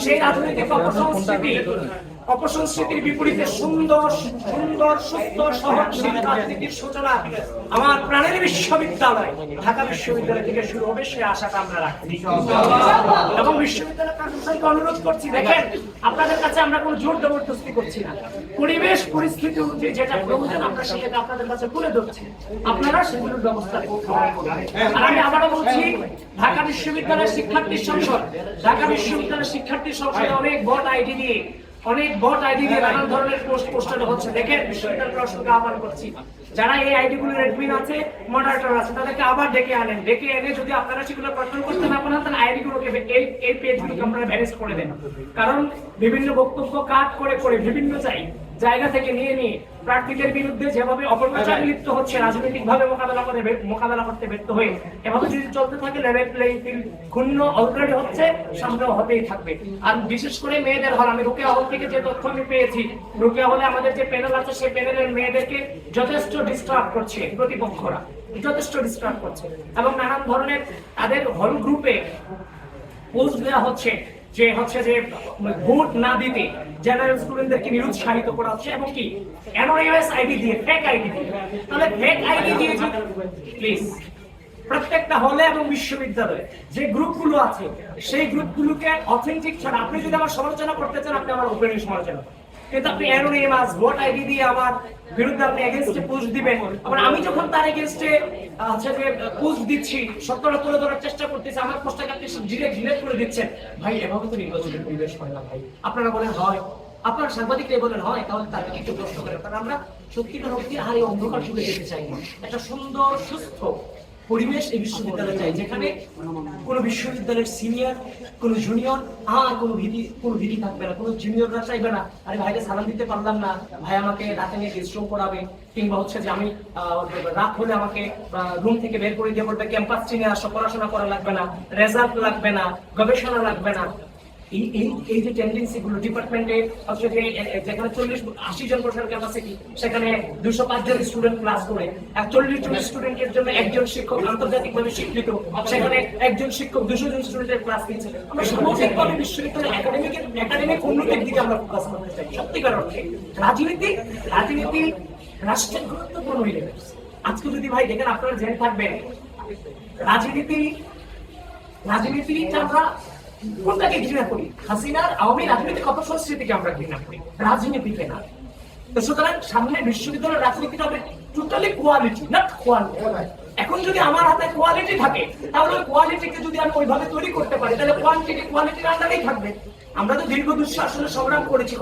সেই রাজনৈতিক অপসংস্কৃতি অপসংস্কৃতির বিপরীতে সুন্দর সুন্দর সুস্থ সহনশীল রাজনীতির সূচনা আমার প্রাণের বিশ্ববিদ্যালয়, ঢাকা বিশ্ববিদ্যালয় থেকে শুরু হবে, সে আশাটা আমরা রাখছি। এবং বিশ্ববিদ্যালয় প্রশাসনকে অনুরোধ করছি, দেখেন, আপনাদের কাছে আমরা কোনো জোর জবরদস্তি করছি না। পরিবেশ পরিস্থিতি অনুযায়ী যেটা প্রয়োজন, আমরা সেটা আপনাদের কাছে তুলে ধরছি। আপনারা সেগুলোর ব্যবস্থা আর আমি আবারও বলছি, ঢাকা বিশ্ববিদ্যালয়ের শিক্ষার্থী সংসদ, ঢাকা বিশ্ববিদ্যালয়ের শিক্ষার্থী সংসদে অনেক বট আইডি দিয়ে অনেক বট আইডি দিয়ে নানান ধরনের পোস্ট পোস্টার হচ্ছে। দেখেন বিশ্ববিদ্যালয় প্রশাসনকে আহ্বান করছি। যারা এই আইডি গুলোর অ্যাডমিন আছে মডারেটর আছে, তাদেরকে আবার ডেকে আনেন। ডেকে এনে যদি আপনারা সেগুলো কন্ট্রোল করতে না পারেন, তাহলে আইডি গুলোকে এই এই পেজগুলোকে আপনারা ভ্যানিশ করে দেন। কারণ বিভিন্ন বক্তব্য কাট করে করে বিভিন্ন চাই। জায়গা থেকে নিয়ে নিয়ে প্রার্থীদের বিরুদ্ধে যেভাবে অপপ্রচার লিপ্ত হচ্ছে রাজনৈতিক ভাবে মোকাবেলা করে মোকাবেলা করতে ব্যর্থ হয়ে, এভাবে যদি চলতে থাকে, লেভেল প্লেইং ফিল্ড ক্ষুণ্ণ অলরেডি হচ্ছে, সামনেও হতেই থাকবে। আর বিশেষ করে মেয়েদের হল, আমি রুকিয়া হল থেকে যে তথ্য আমি পেয়েছি, রুকিয়া হলে আমাদের যে প্যানেল আছে, সেই প্যানেলের মেয়েদেরকে যথেষ্ট ডিস্টার্ব করছে প্রতিপক্ষরা, যথেষ্ট ডিস্টার্ব করছে। এবং নানান ধরনের তাদের হল গ্রুপে পোস্ট দেওয়া হচ্ছে যে হচ্ছে যে ভোট না দিতে জেনারেল স্টুডেন্টদেরকে নিরুৎসাহিত করা হচ্ছে এবং কি অ্যানোনিমাস আইডি দিয়ে ফেক আইডি দিয়ে তাহলে ফেক আইডি দিয়ে প্লিজ প্রত্যেকটা হলে এবং বিশ্ববিদ্যালয়ে যে গ্রুপগুলো আছে, সেই গ্রুপগুলোকে অথেন্টিক ছাড়া আপনি যদি আমার সমালোচনা করতে চান, আপনি আমার ওপেনলি সমালোচনা করুন। আপনি অ্যানোনিমাস ভোট আইডি দিয়ে আমার বিরুদ্ধে আপনি এগেনস্টে দিবেন। আবার আমি যখন তার এগেনস্টে যে দিচ্ছি, সত্যটা তুলে ধরার চেষ্টা করতেছি, আমার পোস্টটাকে আপনি ডিরেক্ট ডিলেট করে দিচ্ছেন। ভাই, এভাবে তো নির্বাচনের পরিবেশ হয় না ভাই। আপনারা বলেন, হয়। আপনার সাংবাদিকরাই বলেন, হয়। তাহলে তাদেরকে একটু প্রশ্ন কারণ আমরা সত্যিকার আর এই অন্ধকার যুগে যেতে চাই একটা সুন্দর, সুস্থ পরিবেশ এই বিশ্ববিদ্যালয় চাই, যেখানে কোনো বিশ্ববিদ্যালয়ের সিনিয়র কোনো জুনিয়র আর কোনো ভীতি কোনো ভীতি থাকবে না, কোনো জুনিয়ররা চাইবে না, আরে ভাইকে সালাম দিতে পারলাম না, ভাই আমাকে রাতে নিয়ে ডিস্টার্ব করাবে, কিংবা হচ্ছে যে আমি রাত হলে আমাকে রুম থেকে বের করে দিয়ে বলবে ক্যাম্পাস চিনে আসো, পড়াশোনা করা লাগবে না রেজাল্ট লাগবে না, গবেষণা লাগবে না। এই এই এই যে টেন্ডেন্সি গুলো ডিপার্টমেন্টে এ- যেখানে চল্লিশ, আশি জন প্রসার ক্যাপাসিটি সেখানে দুশো পাঁচ জন স্টুডেন্ট ক্লাস করে। একচল্লিশ জন স্টুডেন্টের জন্য একজন শিক্ষক আন্তর্জাতিক ভাবে স্বীকৃত। সেখানে একজন শিক্ষক দুশো জন স্টুডেন্টের ক্লাস নিচ্ছে আমরা সামাজিকভাবে বিশ্ববিদ্যালয় একাডেমিক একাডেমিক উন্নতির দিকে আমরা ফোকাস করতে চাই। সত্যিকার অর্থে, রাজনীতি রাজনীতি রাষ্ট্রের গুরুত্বপূর্ণ এলিমেন্টস আজকে যদি ভাই দেখেন আপনারা জেনে থাকবেন রাজনীতি রাজনীতিটা আমরা কোনটাকে ঘৃণা করি? হাসিনার আওয়ামী রাজনীতির কত সংস্কৃতিকে আমরা ঘৃণা করি? রাজনীতিকে না? তো সুতরাং সামনে বিশ্ববিদ্যালয়ের রাজনীতিটা হবে টোটালি কোয়ালিটি নট কোয়ালিটি এখন যদি আমার হাতে কোয়ালিটি থাকে, তাহলে কোয়ালিটিকে যদি আমি ওইভাবে তৈরি করতে পারি, তাহলে কোয়ান্টিটি কোয়ালিটির আন্ডারেই থাকবে। আমরা তো দীর্ঘ দুঃশাসনের সংগ্রাম করেছি।